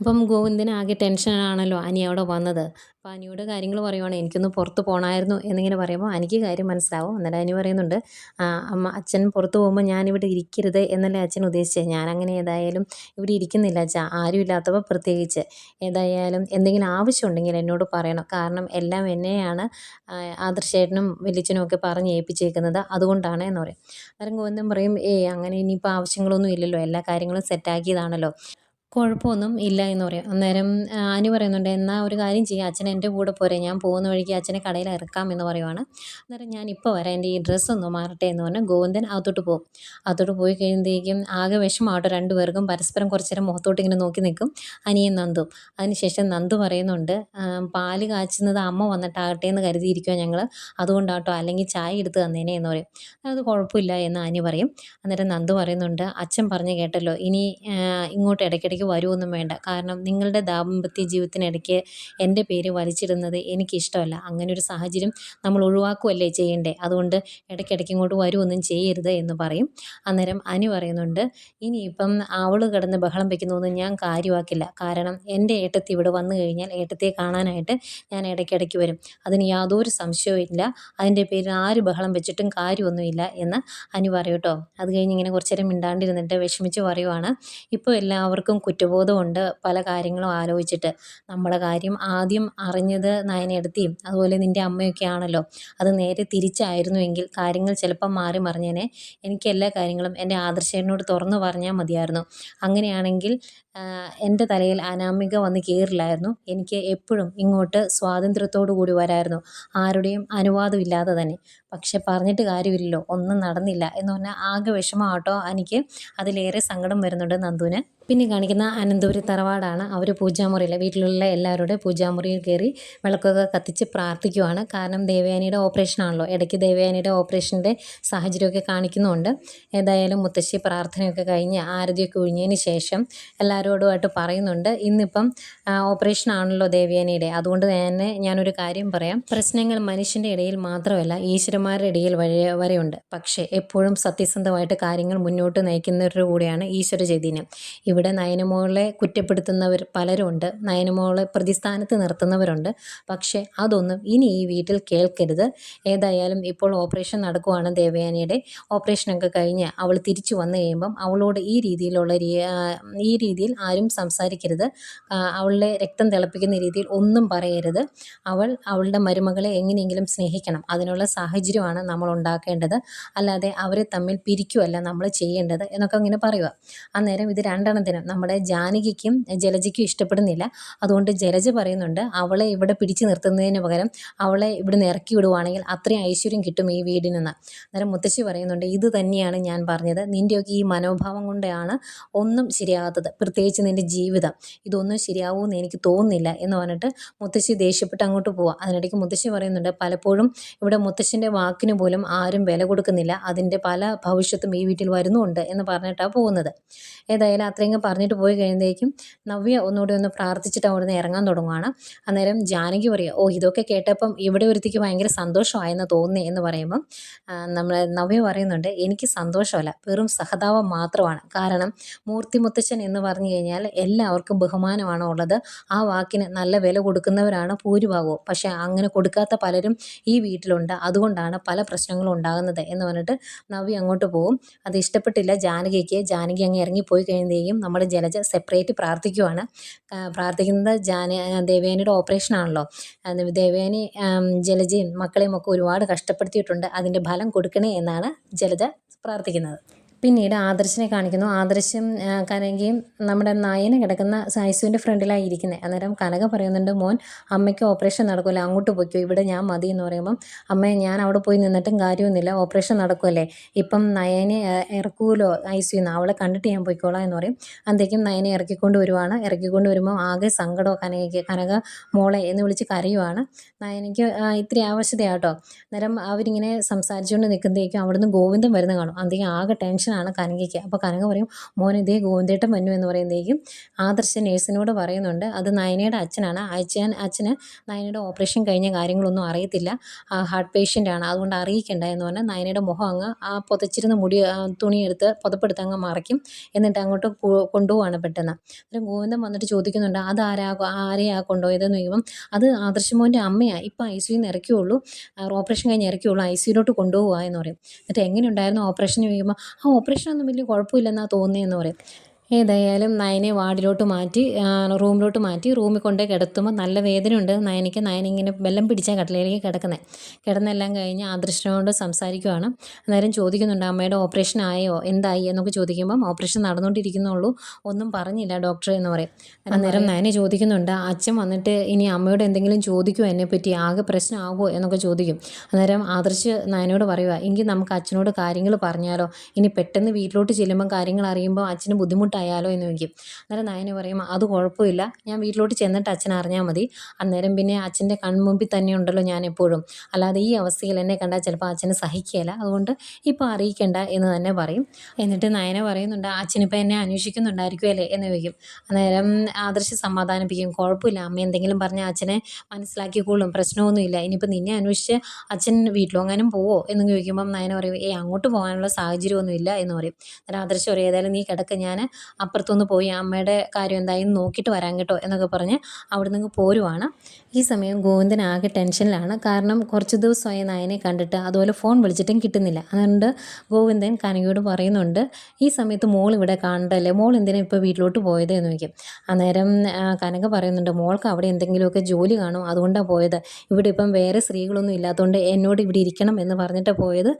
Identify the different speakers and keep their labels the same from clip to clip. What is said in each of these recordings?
Speaker 1: അപ്പം ഗോവിന്ദന് ആകെ ടെൻഷനാണല്ലോ അനി അവിടെ വന്നത്. അപ്പോൾ അനിയോട് കാര്യങ്ങൾ പറയുവാണ് എനിക്കൊന്ന് പുറത്ത് പോകണമായിരുന്നു എന്നിങ്ങനെ പറയുമ്പോൾ എനിക്ക് കാര്യം മനസ്സിലാവും. എന്നാലും അനി പറയുന്നുണ്ട് അമ്മ അച്ഛൻ പുറത്ത് പോകുമ്പോൾ ഞാനിവിടെ ഇരിക്കരുത് എന്നല്ലേ അച്ഛൻ ഉദ്ദേശിച്ചത് ഞാനങ്ങനെ ഏതായാലും ഇവിടെ ഇരിക്കുന്നില്ല അച്ഛാ ആരും ഇല്ലാത്തപ്പോൾ പ്രത്യേകിച്ച്. ഏതായാലും എന്തെങ്കിലും ആവശ്യമുണ്ടെങ്കിൽ എന്നോട് പറയണം. കാരണം എല്ലാം എന്നെയാണ് ആദർശേട്ടനും വലിയച്ഛനും ഒക്കെ പറഞ്ഞ് ഏൽപ്പിച്ചേക്കുന്നത് അതുകൊണ്ടാണ് എന്ന് പറയും. അന്നേരം ഗോവിന്ദൻ പറയും ഏയ് അങ്ങനെ ഇനിയിപ്പോൾ ആവശ്യങ്ങളൊന്നും ഇല്ലല്ലോ. എല്ലാ കാര്യങ്ങളും സെറ്റാക്കിയതാണല്ലോ കുഴപ്പമൊന്നും ഇല്ല എന്ന് പറയും. അന്നേരം അനു പറയുന്നുണ്ട് എന്നാൽ ഒരു കാര്യം ചെയ്യാം. അച്ഛൻ എന്റെ കൂടെ പോരെ. ഞാൻ പോകുന്ന വഴിക്ക് അച്ഛനെ കടയിൽ ഇറക്കാം എന്ന് പറയുവാണ്. അന്നേരം ഞാൻ ഇപ്പോൾ വരാം. എന്റെ ഈ ഡ്രസ്സ് ഒന്ന് മാറട്ടെ എന്ന് പറഞ്ഞാൽ ഗോവിന്ദൻ അകത്തോട്ട് പോകും. അകത്തോട്ട് പോയി കഴിയുമ്പോഴേക്കും ആകെ വിഷമാട്ടോ രണ്ടുപേർക്കും പരസ്പരം കുറച്ചേരം മുഖത്തോട്ട് ഇങ്ങനെ നോക്കി നിൽക്കും അനിയൻ നന്ദും. അതിനുശേഷം നന്ദു പറയുന്നുണ്ട് "ആ, പാൽ കാച്ചുന്നത് അമ്മ വന്നിട്ടാകട്ടെ എന്ന് കരുതിയിരിക്കുക ഞങ്ങൾ അതുകൊണ്ടാട്ടോ അല്ലെങ്കിൽ ചായ എടുത്ത് തന്നേനെ എന്ന് പറയും. അത് കുഴപ്പമില്ല എന്ന് അനി പറയും. അന്നേരം നന്ദു പറയുന്നുണ്ട് അച്ഛൻ പറഞ്ഞു കേട്ടല്ലോ. ഇനി ഇങ്ങോട്ട് ഇടയ്ക്കിടയ്ക്ക് വരുമൊന്നും വേണ്ട. കാരണം നിങ്ങളുടെ ദാമ്പത്യ ജീവിതത്തിനിടയ്ക്ക് എന്റെ പേര് വലിച്ചിടുന്നത് എനിക്കിഷ്ടമല്ല. അങ്ങനെ ഒരു സാഹചര്യം നമ്മൾ ഒഴിവാക്കുകയല്ലേ ചെയ്യേണ്ടേ? അതുകൊണ്ട് ഇടയ്ക്കിടയ്ക്ക് ഇങ്ങോട്ട് വരുമൊന്നും ചെയ്യരുത് എന്ന് പറയും. അന്നേരം അനു പറയുന്നുണ്ട് ഇനിയിപ്പം അവൾ കിടന്ന് ബഹളം വയ്ക്കുന്നതൊന്നും ഞാൻ കാര്യമാക്കില്ല. കാരണം എന്റെ ഏട്ടത്തി ഇവിടെ വന്നു കഴിഞ്ഞാൽ ഏട്ടത്തെ കാണാനായിട്ട് ഞാൻ ഇടയ്ക്കിടയ്ക്ക് വരും. അതിന് യാതൊരു സംശയവും ഇല്ല. അതിന്റെ പേരിൽ ആര് ബഹളം വെച്ചിട്ടും കാര്യമൊന്നുമില്ല എന്ന് അനു പറയൂട്ടോ അത് കഴിഞ്ഞ് ഇങ്ങനെ കുറച്ചേരം മിണ്ടാണ്ടിരുന്നിട്ട് വിഷമിച്ച് പറയുവാണ്. ഇപ്പോൾ എല്ലാവർക്കും കുറ്റബോധമുണ്ട് പല കാര്യങ്ങളും ആലോചിച്ചിട്ട്. നമ്മുടെ കാര്യം ആദ്യം അറിഞ്ഞത് നയനയെടുത്തിയും അതുപോലെ നിന്റെ അമ്മയൊക്കെ ആണല്ലോ. അത് നേരെ തിരിച്ചായിരുന്നു എങ്കിൽ കാര്യങ്ങൾ ചിലപ്പം മാറി മറിഞ്ഞേനെ. എനിക്ക് എല്ലാ കാര്യങ്ങളും എന്റെ ആദർശേനോട് തുറന്നു പറഞ്ഞാൽ മതിയായിരുന്നു. അങ്ങനെയാണെങ്കിൽ എന്റെ തലയിൽ അനാമിക വന്ന് കയറില്ലായിരുന്നു. എനിക്ക് എപ്പോഴും ഇങ്ങോട്ട് സ്വാതന്ത്ര്യത്തോടു കൂടി വരായിരുന്നു. ആരുടെയും അനുവാദമില്ലാതെ തന്നെ. പക്ഷെ പറഞ്ഞിട്ട് കാര്യമില്ലല്ലോ. ഒന്നും നടന്നില്ല എന്ന് പറഞ്ഞാൽ ആകെ വിഷമമാട്ടോ എനിക്ക്. അതിലേറെ സങ്കടം വരുന്നുണ്ട് നന്ദുവിന്. പിന്നെ കാണിക്കുന്ന അനന്തപുരി തറവാടാണ്. അവർ പൂജാമുറിയിൽ വീട്ടിലുള്ള എല്ലാവരുടെ പൂജാമുറിയിൽ കയറി വിളക്കൊക്കെ കത്തിച്ച് പ്രാർത്ഥിക്കുവാണ്. കാരണം ദേവയാനിയുടെ ഓപ്പറേഷനാണല്ലോ ഇടയ്ക്ക് ദേവയാനിയുടെ ഓപ്പറേഷന്റെ സാഹചര്യമൊക്കെ കാണിക്കുന്നുണ്ട്. ഏതായാലും മുത്തശ്ശി പ്രാർത്ഥനയൊക്കെ കഴിഞ്ഞ് ആരതിയൊക്കെ ഒഴിഞ്ഞതിന് ശേഷം എല്ലാവരോടുമായിട്ട് പറയുന്നുണ്ട്. ഇന്നിപ്പം ഓപ്പറേഷൻ ആണല്ലോ ദേവയാനിയുടെ. അതുകൊണ്ട് തന്നെ ഞാനൊരു കാര്യം പറയാം. പ്രശ്നങ്ങൾ മനുഷ്യന്റെ ഇടയിൽ മാത്രമല്ല ഈശ്വരന്മാരുടെ ഇടയിൽ വരെ വരെയുണ്ട്. പക്ഷേ എപ്പോഴും സത്യസന്ധമായിട്ട് കാര്യങ്ങൾ മുന്നോട്ട് നയിക്കുന്നവരുടെ കൂടെയാണ് ഈശ്വര ചൈതന്യം. ഇവിടെ നയനമോളെ കുറ്റപ്പെടുത്തുന്നവർ പലരുണ്ട്. നയനമോളെ പ്രതിസ്ഥാനത്ത് നിർത്തുന്നവരുണ്ട്. പക്ഷേ അതൊന്നും ഇനി ഈ വീട്ടിൽ കേൾക്കരുത്. ഏതായാലും ഇപ്പോൾ ഓപ്പറേഷൻ നടക്കുവാണ് ദേവയാനിയുടെ. ഓപ്പറേഷനൊക്കെ കഴിഞ്ഞ് അവൾ തിരിച്ചു വന്നു കഴിയുമ്പം അവളോട് ഈ രീതിയിലുള്ള ഈ രീതിയിൽ ആരും സംസാരിക്കരുത്. അവളുടെ രക്തം തിളപ്പിക്കുന്ന രീതിയിൽ ഒന്നും പറയരുത്. അവൾ അവളുടെ മരുമകളെ എങ്ങനെയെങ്കിലും സ്നേഹിക്കണം. അതിനുള്ള സാഹചര്യമാണ് നമ്മൾ ഉണ്ടാക്കേണ്ടത്. അല്ലാതെ അവരെ തമ്മിൽ പിരിക്കുകയല്ല നമ്മൾ ചെയ്യേണ്ടത് എന്നൊക്കെ ഇങ്ങനെ പറയുക. അന്നേരം ഇത് രണ്ടെണ്ണത്തിനും നമ്മുടെ ജാനകിക്കും ജലജയ്ക്കും ഇഷ്ടപ്പെടുന്നില്ല. അതുകൊണ്ട് ജലജ പറയുന്നുണ്ട് അവളെ ഇവിടെ പിടിച്ചു നിർത്തുന്നതിന് പകരം അവളെ ഇവിടുന്ന് ഇറക്കി വിടുവാണെങ്കിൽ അത്രയും ഐശ്വര്യം കിട്ടും ഈ വീടിനെന്ന്. അന്നേരം മുത്തശ്ശി പറയുന്നുണ്ട് ഇത് തന്നെയാണ് ഞാൻ പറഞ്ഞത്. നിന്റെയൊക്കെ ഈ മനോഭാവം കൊണ്ടാണ് ഒന്നും ശരിയാകാത്തത്. പ്രത്യേകിച്ച് നിന്റെ ജീവിതം. ഇതൊന്നും ശരിയാവൂ എന്ന് എനിക്ക് തോന്നുന്നില്ല. എന്ന് പറഞ്ഞിട്ട് മുത്തശ്ശി ദേഷ്യപ്പെട്ട് അങ്ങോട്ട് പോവുക അതിനിടയ്ക്ക് മുത്തശ്ശി പറയുന്നുണ്ട് പലപ്പോഴും ഇവിടെ മുത്തശ്ശിന്റെ വാക്കിന് പോലും ആരും വില കൊടുക്കുന്നില്ല. അതിന്റെ പല ഭവിഷ്യത്തും ഈ വീട്ടിൽ വരുന്നുണ്ട് എന്ന് പറഞ്ഞിട്ടാണ് പോകുന്നത്. ഏതായാലും അത്രയും പറഞ്ഞിട്ട് പോയി കഴിയുമ്പോഴേക്കും നവ്യ ഒന്നുകൂടി ഒന്ന് പ്രാർത്ഥിച്ചിട്ട് അവിടെ നിന്ന് ഇറങ്ങാൻ തുടങ്ങുകയാണ് അന്നേരം ജാനകി പറയുക ഓ ഇതൊക്കെ കേട്ടപ്പം ഇവിടെ ഒരുത്തിക്ക് ഭയങ്കര സന്തോഷമായെന്ന് തോന്നി എന്ന് പറയുമ്പം നമ്മൾ നവ്യ പറയുന്നുണ്ട് എനിക്ക് സന്തോഷമല്ല വെറും സഹതാപം മാത്രമാണ്. കാരണം മൂർത്തി മുത്തച്ഛൻ എന്ന് പറഞ്ഞു കഴിഞ്ഞാൽ എല്ലാവർക്കും ബഹുമാനമാണ് ഉള്ളത്. ആ വാക്കിന് നല്ല വില കൊടുക്കുന്നവരാണ് ഭൂരിഭാഗവും. പക്ഷേ അങ്ങനെ കൊടുക്കാത്ത പലരും ഈ വീട്ടിലുണ്ട്. അതുകൊണ്ടാണ് പല പ്രശ്നങ്ങളും ഉണ്ടാകുന്നത് എന്ന് പറഞ്ഞിട്ട് നവ്യ അങ്ങോട്ട് പോകും അത് ഇഷ്ടപ്പെട്ടില്ല ജാനകിക്ക്. ജാനകി അങ്ങ് ഇറങ്ങിപ്പോയി കഴിയുമ്പോഴേക്കും നമ്മൾ ജലജ സെപ്പറേറ്റ് പ്രാർത്ഥിക്കുവാണ്. പ്രാർത്ഥിക്കുന്നത് ജാന ദേവേനയുടെ ഓപ്പറേഷൻ ആണല്ലോ. അത് ജലജയും മക്കളെയും ഒക്കെ ഒരുപാട് കഷ്ടപ്പെടുത്തിയിട്ടുണ്ട്. അതിന്റെ ഫലം കൊടുക്കണേ എന്നാണ് ജലജ പ്രാർത്ഥിക്കുന്നത്. പിന്നീട് ആദർശിനെ കാണിക്കുന്നു. ആദർശം കനകയും നമ്മുടെ നയന് കിടക്കുന്ന സൈസുവിന്റെ ഫ്രണ്ടിലായി ഇരിക്കുന്നത് അന്നേരം കനക പറയുന്നുണ്ട് മോൻ അമ്മയ്ക്ക് ഓപ്പറേഷൻ നടക്കുമല്ലോ അങ്ങോട്ട് പോയിക്കോ. ഇവിടെ ഞാൻ മതി എന്ന് പറയുമ്പം അമ്മയെ ഞാൻ അവിടെ പോയി നിന്നിട്ടും കാര്യമൊന്നുമില്ല. ഓപ്പറേഷൻ നടക്കുമല്ലേ ഇപ്പം നയനെ ഇറക്കുമല്ലോ ഐ സിന്ന് അവളെ കണ്ടിട്ട് ഞാൻ പോയിക്കോളാം എന്ന് പറയും. അന്തേക്കും നയനെ ഇറക്കിക്കൊണ്ട് വരുവാണ്. ഇറക്കിക്കൊണ്ട് വരുമ്പോൾ ആകെ സങ്കടമോ കനകയ്ക്ക്. കനക മോളെ എന്ന് വിളിച്ച് കരയുവാണ്. നയനയ്ക്ക് ഇത്തിരി ആവശ്യതയാട്ടോ അന്നേരം അവരിങ്ങനെ സംസാരിച്ചുകൊണ്ട് നിൽക്കുമ്പോഴേക്കും അവിടുന്ന് ഗോവിന്ദൻ വരുന്ന കാണും. അന്തേക്കും ആകെ ടെൻഷൻ ടെൻഷനാണ് കനകയ്ക്ക്. അപ്പോൾ കനക പറയും മോൻ ഇതേ ഗോവിന്ദേട്ടൻ വന്നു എന്ന് പറയുന്നതേക്കും ആദർശ് നേഴ്സിനോട് പറയുന്നുണ്ട് അത് നയനയുടെ അച്ഛനാണ്. അച്ഛൻ അച്ഛന് നയനയുടെ ഓപ്പറേഷൻ കഴിഞ്ഞ കാര്യങ്ങളൊന്നും അറിയത്തില്ല. ഹാർട്ട് പേഷ്യന്റ് ആണ്. അതുകൊണ്ട് അറിയിക്കേണ്ട എന്ന് പറഞ്ഞാൽ നയനയുടെ മുഖം അങ്ങ് ആ പുതച്ചിരുന്ന മുടി തുണിയെടുത്ത് പുതപ്പെടുത്ത് അങ്ങ് മറയ്ക്കും. എന്നിട്ട് അങ്ങോട്ട് കൊണ്ടുപോവാണ് പെട്ടെന്ന്. അന്നേരം ഗോവിന്ദൻ വന്നിട്ട് ചോദിക്കുന്നുണ്ട് അത് ആരാ ആരെയാ കൊണ്ടുപോയതെന്ന്? ചോദിക്കുമ്പം അത് ആദർശമോന്റെ അമ്മയാണ് ഇപ്പം ഐ സിയിൽ നിന്ന് ഇറക്കിയുള്ളൂ ഓപ്പറേഷൻ കഴിഞ്ഞ് ഇറക്കിയുള്ളൂ. ഐ സിയിലോട്ട് കൊണ്ടുപോകുക എന്ന് പറയും. എന്നിട്ട് എങ്ങനെ ഉണ്ടായിരുന്നു ഓപ്പറേഷൻ? ചോദിക്കുമ്പോൾ ആ ഓപ്പറേഷനൊന്നും വലിയ കുഴപ്പമില്ലെന്നാണ് തോന്നിയെന്ന് പറയും. ഏതായാലും നയനെ വാർഡിലോട്ട് മാറ്റി റൂമിലോട്ട് മാറ്റി. റൂമിൽ കൊണ്ടുപോയി കിടത്തുമ്പോൾ നല്ല വേദനയുണ്ട് നയനയ്ക്ക്. നയന ഇങ്ങനെ വെള്ളം പിടിച്ച കട്ടിലേക്ക് കിടക്കുന്നത് കിടന്നെല്ലാം കഴിഞ്ഞ് ആദർശനോട് സംസാരിക്കുവാണ്. അന്നേരം ചോദിക്കുന്നുണ്ട് അമ്മയുടെ ഓപ്പറേഷൻ ആയോ? എന്തായി? എന്നൊക്കെ ചോദിക്കുമ്പം ഓപ്പറേഷൻ നടന്നുകൊണ്ടിരിക്കുന്നുള്ളൂ. ഒന്നും പറഞ്ഞില്ല ഡോക്ടർ എന്ന് പറയും. അന്നേരം നയനെ ചോദിക്കുന്നുണ്ട് അച്ഛൻ വന്നിട്ട് ഇനി അമ്മയോട് എന്തെങ്കിലും ചോദിക്കുമോ എന്നെപ്പറ്റി ആകെ പ്രശ്നമാകുമോ എന്നൊക്കെ ചോദിക്കും. അന്നേരം ആദർശ് നയനോട് പറയുക എങ്കിൽ നമുക്ക് അച്ഛനോട് കാര്യങ്ങൾ പറഞ്ഞാലോ? ഇനി പെട്ടെന്ന് വീട്ടിലോട്ട് ചെല്ലുമ്പോൾ കാര്യങ്ങൾ അറിയുമ്പോൾ അച്ഛന് ബുദ്ധിമുട്ടായാലോ എന്ന് ചോദിക്കും. അന്നേരം നയന പറയും അത് കുഴപ്പമില്ല. ഞാൻ വീട്ടിലോട്ട് ചെന്നിട്ട് അച്ഛൻ അറിഞ്ഞാൽ മതി. അന്നേരം പിന്നെ അച്ഛന്റെ കൺമുമ്പിൽ തന്നെ ഉണ്ടല്ലോ ഞാൻ എപ്പോഴും. അല്ലാതെ ഈ അവസ്ഥയിൽ എന്നെ കണ്ടാൽ ചിലപ്പോൾ അച്ഛന് സഹിക്കുകയില്ല അതുകൊണ്ട് ഇപ്പോൾ അറിയിക്കേണ്ട എന്ന് തന്നെ പറയും. എന്നിട്ട് നയന പറയുന്നുണ്ട് അച്ഛനിപ്പോൾ എന്നെ അന്വേഷിക്കുന്നുണ്ടായിരിക്കുമല്ലേ എന്ന് ചോദിക്കും. അന്നേരം ആദർശ സമാധാനിപ്പിക്കും കുഴപ്പമില്ല. അമ്മ എന്തെങ്കിലും പറഞ്ഞാൽ അച്ഛനെ മനസ്സിലാക്കിക്കോളും. പ്രശ്നമൊന്നുമില്ല ഇനിയിപ്പോൾ നിന്നെ അന്വേഷിച്ച് അച്ഛൻ വീട്ടിലോ അങ്ങനെ പോവോ? എന്ന് ചോദിക്കുമ്പം നയന പറയും ഏ അങ്ങോട്ട് പോകാനുള്ള സാഹചര്യമൊന്നുമില്ല എന്ന് പറയും. അന്നേരം ആദർശ് പറയും ഏതായാലും നീ കിടക്ക്. ഞാൻ അപ്പുറത്തൊന്ന് പോയി അമ്മയുടെ കാര്യം എന്തായാലും നോക്കിയിട്ട് വരാൻ കേട്ടോ എന്നൊക്കെ പറഞ്ഞ് അവിടെ നിന്ന് പോരുവാണ്. ഈ സമയം ഗോവിന്ദൻ ആകെ ടെൻഷനിലാണ്. കാരണം കുറച്ച് ദിവസമായി നയനെ കണ്ടിട്ട് അതുപോലെ ഫോൺ വിളിച്ചിട്ടും കിട്ടുന്നില്ല. അതുകൊണ്ട് ഗോവിന്ദൻ കനകയോട് പറയുന്നുണ്ട് ഈ സമയത്ത് മോൾ ഇവിടെ കാണണ്ടല്ലേ? മോൾ എന്തിനാ ഇപ്പോൾ വീട്ടിലോട്ട് പോയത്? എന്ന് ചോദിക്കും. അന്നേരം കനക പറയുന്നുണ്ട് മോൾക്ക് അവിടെ എന്തെങ്കിലുമൊക്കെ ജോലി കാണും. അതുകൊണ്ടാണ് പോയത്. ഇവിടെ ഇപ്പം വേറെ സ്ത്രീകളൊന്നും ഇല്ലാത്തതുകൊണ്ട് എന്നോട് ഇവിടെ ഇരിക്കണം എന്ന് പറഞ്ഞിട്ട് പോയത്.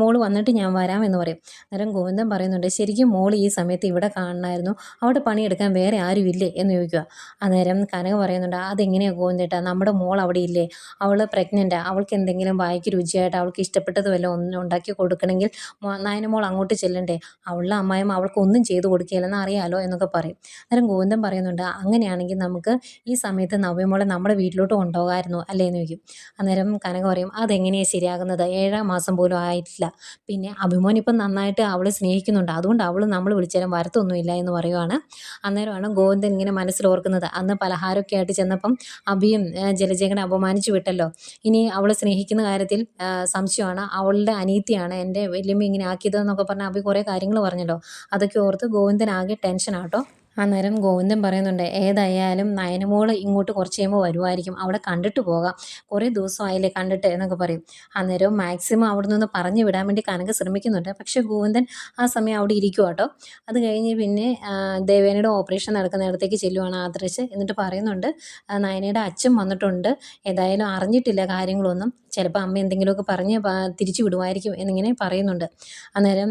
Speaker 1: മോൾ വന്നിട്ട് ഞാൻ വരാം എന്ന് പറയും. അന്നേരം ഗോവിന്ദൻ പറയുന്നുണ്ട് ശരിക്കും മോൾ ഈ സമയത്ത് ഇവിടെ കാണണമായിരുന്നു. അവിടെ പണിയെടുക്കാൻ വേറെ ആരും ഇല്ലേ എന്ന് ചോദിക്കുക. അന്നേരം കനക പറയുന്നുണ്ട് അതെങ്ങനെയാണ് ഗോവിന്ദേട്ടാ നമ്മുടെ മോൾ അവിടെ ഇല്ലേ? അവൾ പ്രഗ്നന്റാണ് അവൾക്ക് എന്തെങ്കിലും വായിക്ക് രുചിയായിട്ട് അവൾക്ക് ഇഷ്ടപ്പെട്ടത് വല്ലതും ഒന്ന് ഉണ്ടാക്കി കൊടുക്കണമെങ്കിൽ നായന മോൾ അങ്ങോട്ട് ചെല്ലണ്ടേ? അവളുടെ അമ്മായിമ്മ അവൾക്ക് ഒന്നും ചെയ്തു കൊടുക്കുകയില്ലെന്ന് അറിയാലോ? എന്നൊക്കെ പറയും. അന്നേരം ഗോവിന്ദൻ പറയുന്നുണ്ട് അങ്ങനെയാണെങ്കിൽ നമുക്ക് ഈ സമയത്ത് നവ്യമോളെ നമ്മുടെ വീട്ടിലോട്ട് കൊണ്ടുപോകാമായിരുന്നു അല്ലേ? എന്ന് ചോദിക്കും. അന്നേരം കനക പറയും അതെങ്ങനെയാണ് ശരിയാകുന്നത്? ഏഴാം മാസം പോലും ആയിട്ടില്ല. പിന്നെ അഭിമോൻ ഇപ്പം നന്നായിട്ട് അവളെ സ്നേഹിക്കുന്നുണ്ട്. അതുകൊണ്ട് അവൾ നമ്മൾ വിളിച്ചാലും വരത്തൊന്നുമില്ല എന്ന് പറയുവാണ്. അന്നേരമാണ് ഗോവിന്ദൻ ഇങ്ങനെ മനസ്സിൽ ഓർക്കുന്നത് അന്ന് പലഹാരമൊക്കെ ആയിട്ട് ചെന്നപ്പം അഭിയും ജലജേഖനെ അപമാനിച്ചു വിട്ടല്ലോ. ഇനി അവളെ സ്നേഹിക്കുന്ന കാര്യത്തിൽ സംശയമാണ്. അവളുടെ അനീതിയാണ് എന്റെ വല്യമ്മ ഇങ്ങനെ ആക്കിയതെന്നൊക്കെ പറഞ്ഞ് അഭി കുറേ കാര്യങ്ങൾ പറഞ്ഞല്ലോ. അതൊക്കെ ഓർത്ത് ഗോവിന്ദൻ ആകെ ടെൻഷനാട്ടോ അന്നേരം ഗോവിന്ദൻ പറയുന്നുണ്ട് ഏതായാലും നയനമോൾ ഇങ്ങോട്ട് കുറച്ച് കഴിയുമ്പോൾ വരുമായിരിക്കും അവിടെ കണ്ടിട്ട് പോകാം. കുറേ ദിവസമായില്ലേ കണ്ടിട്ട് എന്നൊക്കെ പറയും. അന്നേരം മാക്സിമം അവിടെ നിന്ന് പറഞ്ഞു വിടാൻ വേണ്ടി കനക ശ്രമിക്കുന്നുണ്ട്. പക്ഷേ ഗോവിന്ദൻ ആ സമയം അവിടെ ഇരിക്കും കേട്ടോ. അത് കഴിഞ്ഞ് പിന്നെ ദേവേനയുടെ ഓപ്പറേഷൻ നടക്കുന്നിടത്തേക്ക് ചെല്ലുവാണ് ആദർശ്. എന്നിട്ട് പറയുന്നുണ്ട് നയനയുടെ അച്ഛൻ വന്നിട്ടുണ്ട്. ഏതായാലും അറിഞ്ഞിട്ടില്ല കാര്യങ്ങളൊന്നും. ചിലപ്പോൾ അമ്മ എന്തെങ്കിലുമൊക്കെ പറഞ്ഞ് തിരിച്ചു വിടുമായിരിക്കും എന്നിങ്ങനെ പറയുന്നുണ്ട്. അന്നേരം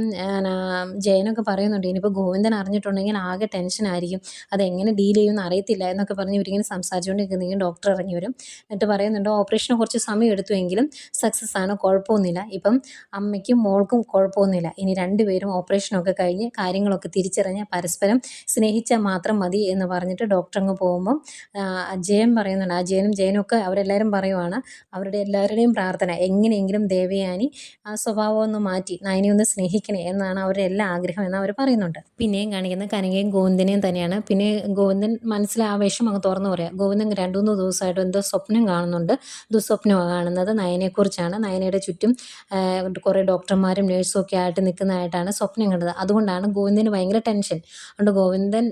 Speaker 1: ജയനൊക്കെ പറയുന്നുണ്ട് ഇനിയിപ്പോൾ ഗോവിന്ദൻ അറിഞ്ഞിട്ടുണ്ടെങ്കിൽ ആകെ ടെൻഷനായിരിക്കും അതെങ്ങനെ ഡീൽ ചെയ്യുമെന്ന് അറിയത്തില്ല എന്നൊക്കെ പറഞ്ഞ് ഇവരിങ്ങനെ സംസാരിച്ചുകൊണ്ടിരിക്കുന്നെങ്കിൽ ഡോക്ടർ ഇറങ്ങി വരും എന്നിട്ട് പറയുന്നുണ്ട് ഓപ്പറേഷന് കുറച്ച് സമയം എടുത്തുവെങ്കിലും സക്സസ് ആണ് കുഴപ്പമൊന്നുമില്ല. ഇപ്പം അമ്മയ്ക്കും മോൾക്കും കുഴപ്പമൊന്നുമില്ല. ഇനി രണ്ടുപേരും ഓപ്പറേഷനൊക്കെ കഴിഞ്ഞ് കാര്യങ്ങളൊക്കെ തിരിച്ചറിഞ്ഞ് പരസ്പരം സ്നേഹിച്ചാൽ മാത്രം മതി എന്ന് പറഞ്ഞിട്ട് ഡോക്ടർ അങ്ങ് പോകുമ്പം ജയൻ പറയുന്നുണ്ട്. ആ ജയനും ഒക്കെ അവരെല്ലാവരും പറയുവാണ് അവരുടെ എല്ലാവരുടെയും പ്രാർത്ഥന എങ്ങനെയെങ്കിലും ദേവയാനി ആ സ്വഭാവം ഒന്ന് മാറ്റി നയനെ ഒന്ന് സ്നേഹിക്കണേ എന്നാണ് അവരുടെ എല്ലാ ആഗ്രഹം എന്ന് അവർ പറയുന്നുണ്ട്. പിന്നെയും കാണിക്കുന്ന കനകയും ഗോവിന്ദനെയും തന്നെയാണ്. പിന്നെ ഗോവിന്ദൻ മനസ്സിലെ ആവേശം അങ്ങ് തുറന്നു പറയാം. ഗോവിന്ദൻ രണ്ടു മൂന്ന് ദിവസമായിട്ട് എന്തോ സ്വപ്നം കാണുന്നുണ്ട്. ദുസ്വപ്നമാണ് കാണുന്നത്. നയനെക്കുറിച്ചാണ്. നയനയുടെ ചുറ്റും കുറേ ഡോക്ടർമാരും നേഴ്സും ഒക്കെ ആയിട്ട് നിൽക്കുന്നതായിട്ടാണ് സ്വപ്നം കണ്ടത്. അതുകൊണ്ടാണ് ഗോവിന്ദന് ഭയങ്കര ടെൻഷൻ. അതുകൊണ്ട് ഗോവിന്ദൻ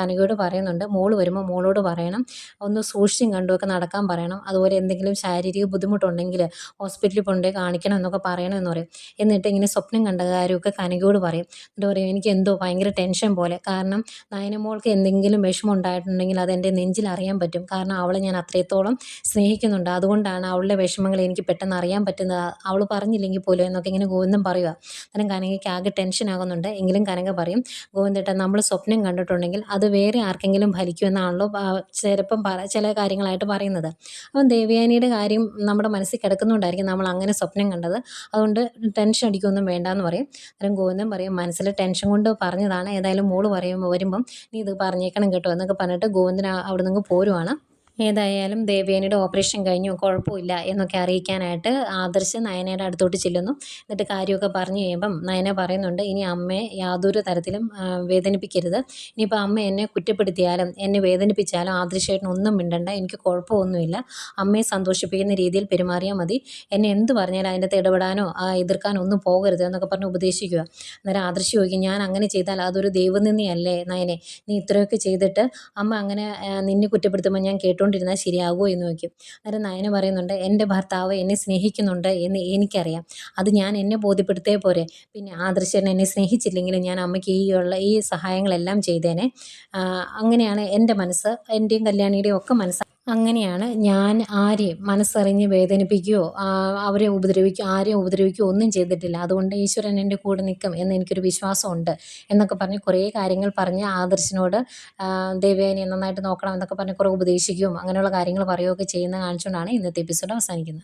Speaker 1: കനകയോട് പറയുന്നുണ്ട് മോൾ വരുമ്പോൾ മോളോട് പറയണം. ഒന്ന് സൂക്ഷിച്ചും കണ്ടുമൊക്കെ നടക്കാൻ പറയണം. അതുപോലെ എന്തെങ്കിലും ശാരീരിക ബുദ്ധിമുട്ടുണ്ടെങ്കിൽ ഹോസ്പിറ്റലിൽ കൊണ്ടുപോയി കാണിക്കണം എന്നൊക്കെ പറയണം എന്ന് പറയും. എന്നിട്ട് ഇങ്ങനെ സ്വപ്നം കണ്ട കാര്യമൊക്കെ കനകയോട് പറയും. എന്നിട്ട് പറയും എനിക്ക് എന്തോ ഭയങ്കര ടെൻഷൻ പോലെ. കാരണം നയനമോൾക്ക് എന്തെങ്കിലും വിഷമം ഉണ്ടായിട്ടുണ്ടെങ്കിൽ അത് എന്റെ നെഞ്ചിൽ അറിയാൻ പറ്റും. കാരണം അവളെ ഞാൻ അത്രത്തോളം സ്നേഹിക്കുന്നുണ്ട്. അതുകൊണ്ടാണ് അവളുടെ വിഷമങ്ങൾ എനിക്ക് പെട്ടെന്ന് അറിയാൻ പറ്റുന്നത്. അവൾ പറഞ്ഞില്ലെങ്കിൽ പോലും എന്നൊക്കെ ഇങ്ങനെ ഗോവിന്ദം പറയുക. അന്നേരം കനകയ്ക്ക് ആകെ ടെൻഷൻ ആകുന്നുണ്ട്. എങ്കിലും കനക പറയും ഗോവിന്ദേട്ടൻ നമ്മൾ സ്വപ്നം കണ്ടിട്ടുണ്ടെങ്കിൽ അത് വേറെ ആർക്കെങ്കിലും ഫലിക്കുമെന്നാണല്ലോ ചിലപ്പം ചില കാര്യങ്ങളായിട്ട് പറയുന്നത്. അപ്പം ദേവയാനിയുടെ കാര്യം നമ്മുടെ മനസ്സിൽ കിടക്കുന്നുണ്ടായിരിക്കും. നമ്മൾ അങ്ങനെ സ്വപ്നം കണ്ടത്. അതുകൊണ്ട് ടെൻഷൻ അടിക്കൊന്നും വേണ്ടെന്ന് പറയും. അന്നേരം ഗോവിന്ദൻ പറയും മനസ്സിൽ ടെൻഷൻ കൊണ്ട് പറഞ്ഞതാണ്. ഏതായാലും മോൾ പറയും വരുമ്പം നീ ഇത് പറഞ്ഞേക്കണം കേട്ടോ എന്നൊക്കെ പറഞ്ഞിട്ട് ഗോവിന്ദൻ അവിടെ നിന്ന് പോരുവാണ്. ഏതായാലും ദേവയാനിയുടെ ഓപ്പറേഷൻ കഴിഞ്ഞു കുഴപ്പമില്ല എന്നൊക്കെ അറിയിക്കാനായിട്ട് ആദർശ് നയനയുടെ അടുത്തോട്ട് ചെല്ലുന്നു. എന്നിട്ട് കാര്യമൊക്കെ പറഞ്ഞു കഴിയുമ്പം നയന പറയുന്നുണ്ട് ഇനി അമ്മയെ യാതൊരു തരത്തിലും വേദനിപ്പിക്കരുത്. ഇനിയിപ്പോൾ അമ്മ എന്നെ കുറ്റപ്പെടുത്തിയാലും എന്നെ വേദനിപ്പിച്ചാലും ആദർശേട്ടൻ ഒന്നും മിണ്ടണ്ട. എനിക്ക് കുഴപ്പമൊന്നുമില്ല. അമ്മയെ സന്തോഷിപ്പിക്കുന്ന രീതിയിൽ പെരുമാറിയാൽ മതി. എന്നെ എന്ത് പറഞ്ഞാലും അതിന്റെ ഇടപെടാനോ ആ, എതിർക്കാനോ ഒന്നും പോകരുത് എന്നൊക്കെ പറഞ്ഞ് ഉപദേശിക്കുക. അന്നേരം ആദർശ് ചോദിക്കും ഞാൻ അങ്ങനെ ചെയ്താൽ അതൊരു ദൈവനിന്ദിയല്ലേ നയനെ? നീ ഇത്രയൊക്കെ ചെയ്തിട്ട് അമ്മ അങ്ങനെ നിന്നെ കുറ്റപ്പെടുത്തുമ്പോൾ ഞാൻ കേട്ടുകൊണ്ടിരുന്നാൽ ശരിയാകുമോ എന്ന് നോക്കും. അന്നേരം നയന പറയുന്നുണ്ട് എന്റെ ഭർത്താവ് എന്നെ സ്നേഹിക്കുന്നുണ്ട് എന്ന് എനിക്കറിയാം. അത് ഞാൻ എന്നെ ബോധ്യപ്പെടുത്തേ പോരെ. പിന്നെ ആദർശൻ എന്നെ സ്നേഹിച്ചില്ലെങ്കിലും ഞാൻ അമ്മയ്ക്ക് ഈ ഉള്ള ഈ സഹായങ്ങളെല്ലാം ചെയ്തേനെ. അങ്ങനെയാണ് എന്റെ മനസ്സ് എന്റെയും കല്യാണിയുടെയും ഒക്കെ മനസ്സ്. അങ്ങനെയാണ് ഞാൻ ആരെയും മനസ്സറിഞ്ഞ് വേദനിപ്പിക്കുകയോ അവരെ ഉപദ്രവിക്കുകയോ ആരെയും ഉപദ്രവിക്കുകയോ ഒന്നും ചെയ്തിട്ടില്ല. അതുകൊണ്ട് ഈശ്വരൻ എന്റെ കൂടെ നിൽക്കും എന്ന് എനിക്കൊരു വിശ്വാസമുണ്ട് എന്നൊക്കെ പറഞ്ഞ് കുറേ കാര്യങ്ങൾ പറഞ്ഞ് ആദർശിനോട് ദേവേനെ നന്നായിട്ട് നോക്കണം എന്നൊക്കെ പറഞ്ഞ് കുറേ ഉപദേശിക്കുകയും അങ്ങനെയുള്ള കാര്യങ്ങൾ പറയുകയൊക്കെ ചെയ്യുന്ന കാണിച്ചുകൊണ്ടാണ് ഇന്നത്തെ എപ്പിസോഡ് അവസാനിക്കുന്നത്.